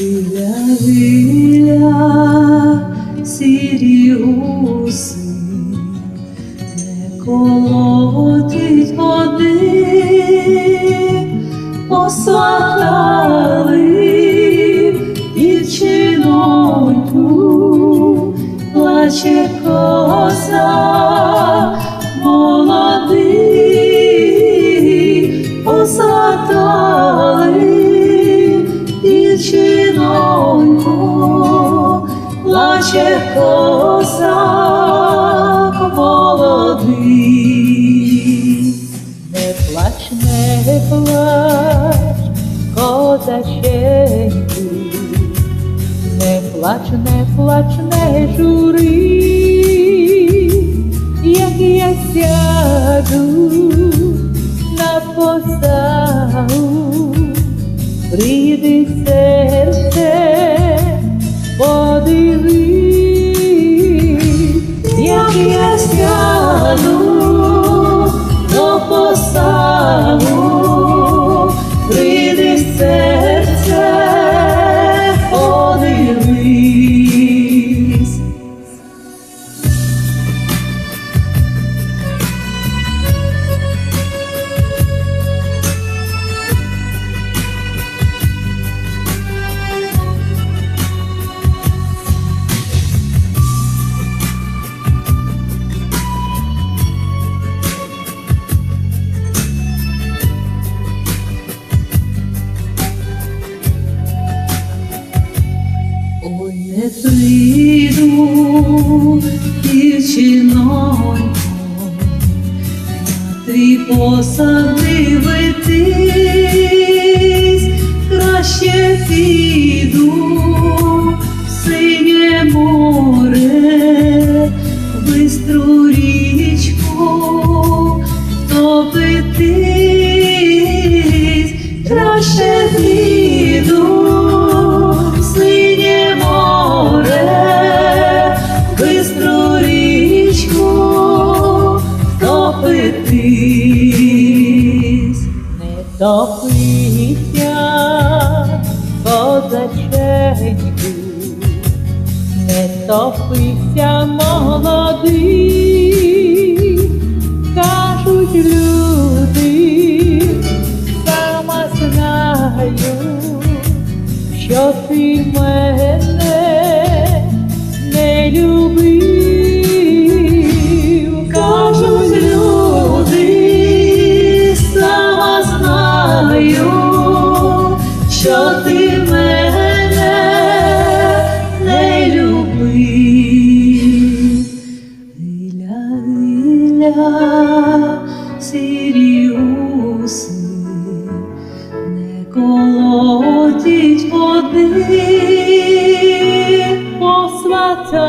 Віля, віля, сірі уси, не колотить води, посадали дівчиноньку, плаче коса молодий, посадали дівчиноньку плаче козак молодий. Не плач, не плач, козаченьку, не плач, не плач, не жури, як я сяду на посагу, прийди серце, прийду, дівчинонько, на твій краще піду в синє море, бистру річку топитись, краще піду топитись. не топися, козаченьку, не топися, молодий, кажуть люди, сама знаю, що ти мене сірі уси, не колотіть води. посватали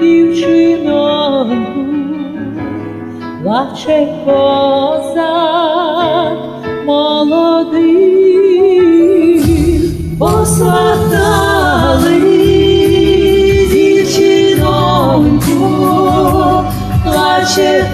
дівчиноньку, плаче козак молодий, плаче